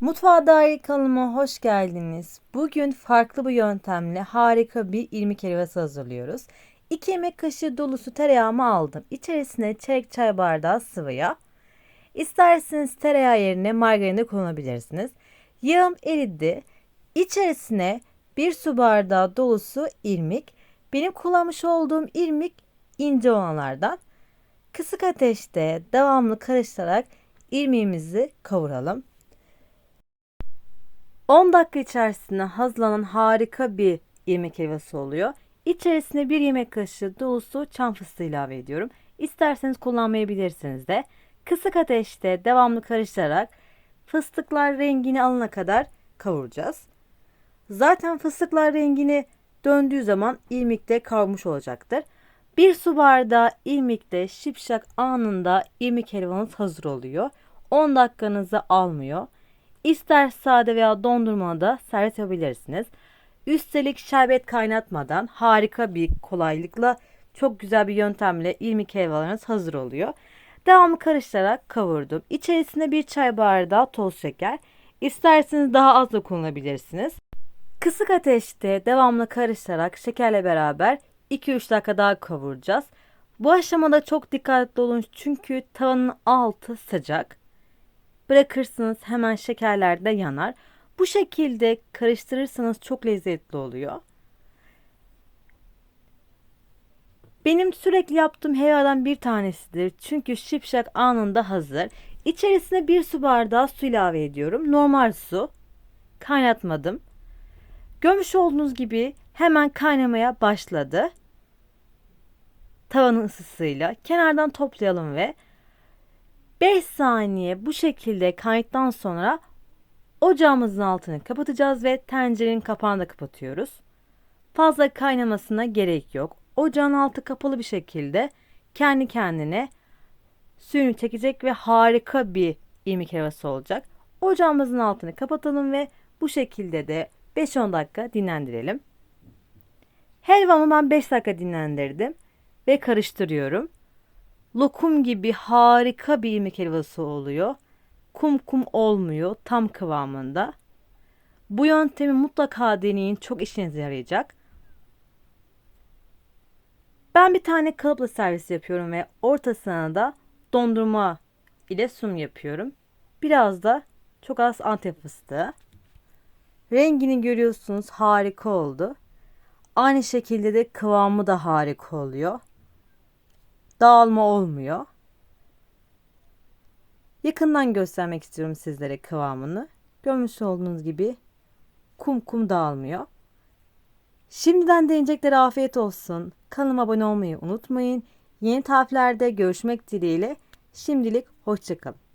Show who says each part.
Speaker 1: Mutfağa dair kanalıma hoş geldiniz. Bugün farklı bir yöntemle harika bir irmik helvası hazırlıyoruz. 2 yemek kaşığı dolusu tereyağımı aldım. İçerisine çeyrek çay bardağı sıvı yağ. İsterseniz tereyağı yerine margarin de kullanabilirsiniz. Yağım eridi. İçerisine 1 su bardağı dolusu irmik. Benim kullanmış olduğum irmik ince olanlardan. Kısık ateşte devamlı karıştırarak irmiğimizi kavuralım. 10 dakika içerisinde hazırlanan harika bir yemek helvası oluyor. İçerisine bir yemek kaşığı dolusu çam fıstığı ilave ediyorum. İsterseniz kullanmayabilirsiniz de. Kısık ateşte devamlı karıştırarak fıstıklar rengini alana kadar kavuracağız. Zaten fıstıklar rengini döndüğü zaman irmik de kavrulmuş olacaktır. Bir su bardağı irmikte şipşak anında irmik helvanız hazır oluyor. 10 dakikanızı almıyor. İster sade veya dondurmada servis yapabilirsiniz. Üstelik şerbet kaynatmadan harika bir kolaylıkla çok güzel bir yöntemle irmik helvalarınız hazır oluyor. Devamlı karıştırarak kavurdum. İçerisine bir çay bardağı toz şeker. İsterseniz daha az da kullanabilirsiniz. Kısık ateşte devamlı karıştırarak şekerle beraber 2-3 dakika daha kavuracağız. Bu aşamada çok dikkatli olun çünkü tavanın altı sıcak. Bırakırsınız hemen şekerler de yanar. Bu şekilde karıştırırsanız çok lezzetli oluyor. Benim sürekli yaptığım helvadan bir tanesidir. Çünkü şipşak anında hazır. İçerisine bir su bardağı su ilave ediyorum. Normal su. Kaynatmadım. Görmüş olduğunuz gibi hemen kaynamaya başladı. Tavanın ısısıyla. Kenardan toplayalım ve 5 saniye bu şekilde kaynadıktan sonra ocağımızın altını kapatacağız ve tencerenin kapağını da kapatıyoruz. Fazla kaynamasına gerek yok. Ocağın altı kapalı bir şekilde kendi kendine suyunu çekecek ve harika bir irmik helvası olacak. Ocağımızın altını kapatalım ve bu şekilde de 5-10 dakika dinlendirelim. Helvamı ben 5 dakika dinlendirdim ve karıştırıyorum lokum gibi harika bir irmik helvası oluyor. Kum kum olmuyor tam kıvamında. Bu yöntemi mutlaka deneyin çok işinize yarayacak. Ben bir tane kalıpla servis yapıyorum ve ortasına da dondurma ile sunum yapıyorum. Biraz da çok az antep fıstığı. Rengini görüyorsunuz harika oldu. Aynı şekilde de kıvamı da harika oluyor dağılma olmuyor. Yakından göstermek istiyorum sizlere kıvamını. Görmüş olduğunuz gibi kum kum dağılmıyor. Şimdiden deneyeceklere afiyet olsun. Kanalıma abone olmayı unutmayın. Yeni tariflerde görüşmek dileğiyle. Şimdilik hoşçakalın.